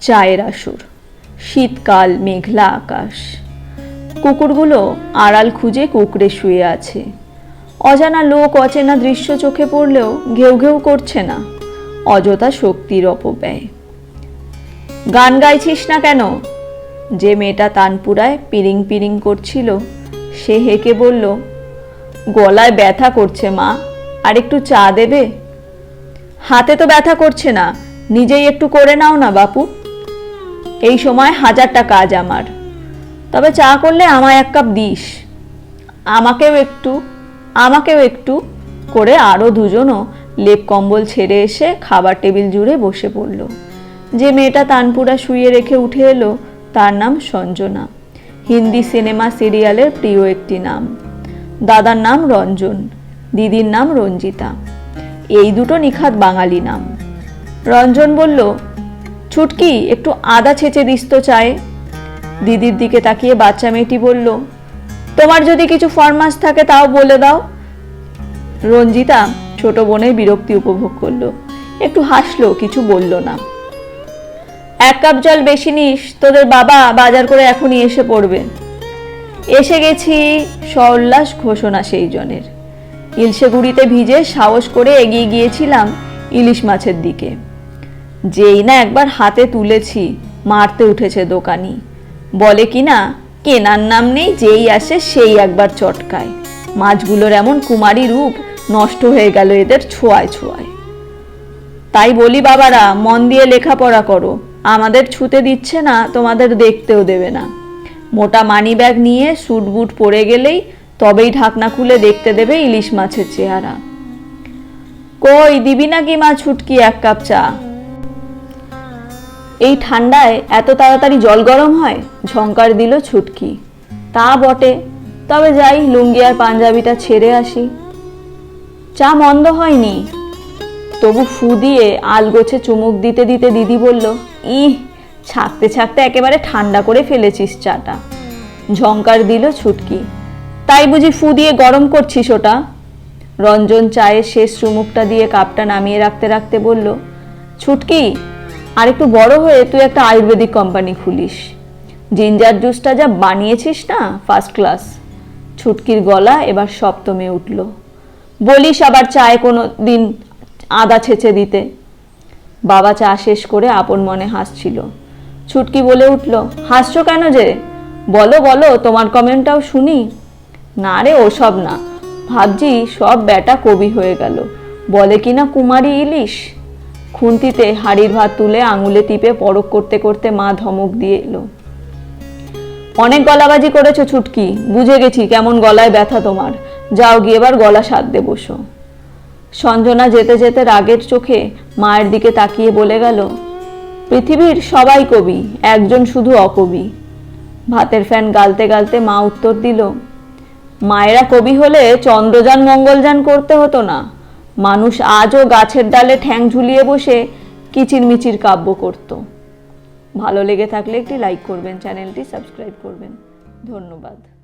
চায়ের আসর, শীতকাল, মেঘলা আকাশ। কুকুরগুলো আড়াল খুঁজে কুকড়ে শুয়ে আছে। অজানা লোক অচেনা দৃশ্য চোখে পড়লেও ঘেউ ঘেউ করছে না। অযথা শক্তির অপব্যয়। গান গাইছিস না কেন? যে মেয়েটা তানপুরায় পিরিং পিরিং করছিল, সে হেঁকে বলল, গলায় ব্যথা করছে মা, আর একটু চা দেবে? হাতে তো ব্যথা করছে না, নিজেই একটু করে নাও না বাপু। এই সময় হাজারটা কাজ আমার। তবে চা করলে আমায় এক কাপ দিস। আমাকেও একটু আমাকেও একটু করে আরও দুজনও লেপ কম্বল ছেড়ে এসে খাবার টেবিল জুড়ে বসে পড়ল। যে মেয়েটা তানপুরা শুয়ে রেখে উঠে এলো, তার নাম সঞ্জনা। হিন্দি সিনেমা সিরিয়ালের প্রিয় একটি নাম। দাদার নাম রঞ্জন, দিদির নাম রঞ্জিতা। এই দুটো নিখাত বাঙালি নাম। রঞ্জন বলল ছুটকি, একটু আদা ছেঁচে দিস তো চায়ে। দিদির দিকে তাকিয়ে বাচ্চা মেয়েটি বলল, তোমার যদি কিছু ফরমাস থাকে তাও বলে দাও। রঞ্জিতা ছোট বোনের বিরক্তি উপভোগ করল, একটু হাসলো, কিছু বলল না। এক কাপ জল বেশি নিস, তোদের বাবা বাজার করে এখনই এসে পড়বে। এসে গেছি সউল্লাস ঘোষণা সেই জনের। ইলশে গুঁড়িতে ভিজে সাহস করে এগিয়ে গিয়েছিলাম ইলিশ মাছের দিকে। যেই না একবার হাতে তুলেছি, মারতে উঠেছে দোকানি। বলে কি না, কেনার নাম নেই, যেই আসে সেই একবার চটকায়। মাছগুলোর এমন কুমারী রূপ নষ্ট হয়ে গেল এদের ছোঁয়ায় ছোঁয়ায়। তাই বলি বাবারা, মন দিয়ে লেখাপড়া করো। আমাদের ছুতে দিচ্ছে না, তোমাদের দেখতেও দেবে না। মোটা মানি ব্যাগ নিয়ে স্যুট বুট পরে গেলেই তবেই ঢাকনা খুলে দেখতে দেবে ইলিশ মাছের চেহারা। কই দিবি নাকি মা ছুটকি এক কাপ চা? এই ঠান্ডায় এত তাড়াতাড়ি জল গরম হয়? ঝঙ্কার দিল ছুটকি। তা বটে, তবে যাই, লুঙ্গি আর পাঞ্জাবিটা ছেড়ে আসি। চা মন্দ হয়নি। তবু ফু দিয়ে আলগোছে চুমুক দিতে দিতে দিদি বলল, ইহ, ছাকতে ছাকতে একেবারে ঠান্ডা করে ফেলেছিস চাটা। ঝঙ্কার দিল ছুটকি। তাই বুঝি ফু দিয়ে গরম করছিস ওটা? রঞ্জন চায়ের শেষ চুমুকটা দিয়ে কাপটা নামিয়ে রাখতে রাখতে বলল, ছুটকি আর একটু বড় হয়ে তুই একটা আয়ুর্বেদিক কোম্পানি খুলিস। জিঞ্জার জুসটা যা বানিয়েছিস না ফার্স্ট ক্লাস ছুটকির গলা এবার সপ্তমে উঠল। বলিস আবার চায়ে কোনো দিন আদা ছেঁচে দিতে। বাবা চা শেষ করে আপন মনে হাসছিল। ছুটকি বলে উঠল, হাসছো কেন যে? বলো বলো, তোমার কমেন্টটাও শুনি? না রে, ওসব না। ভাবছি সব ব্যাটা কবি হয়ে গেল। বলে কি না কুমারী ইলিশ? খুন্তিতে হাড়ির ভাত তুলে আঙুলে টিপে পরক করতে করতে মা ধমক দিয়ে এলো। অনেক গলাবাজি করেছ ছুটকি, বুঝে গেছি কেমন গলায় ব্যথা তোমার। যাও গিয়ে এবার গলা সাধতে বসো। সঞ্জনা যেতে যেতে রাগের চোখে মায়ের দিকে তাকিয়ে বলে গেল, পৃথিবীর সবাই কবি, একজন শুধু অকবি। ভাতের ফ্যান গালতে গালতে মা উত্তর দিল, মায়েরা কবি হলে চন্দ্রযান মঙ্গলযান করতে হতো না। মানুষ আজও গাছের ডালে ঠ্যাং ঝুলিয়ে বসে কিচিরমিচির কাব্য করত। ভালো লেগে থাকলে একটি লাইক করবেন, চ্যানেলটি সাবস্ক্রাইব করবেন। ধন্যবাদ।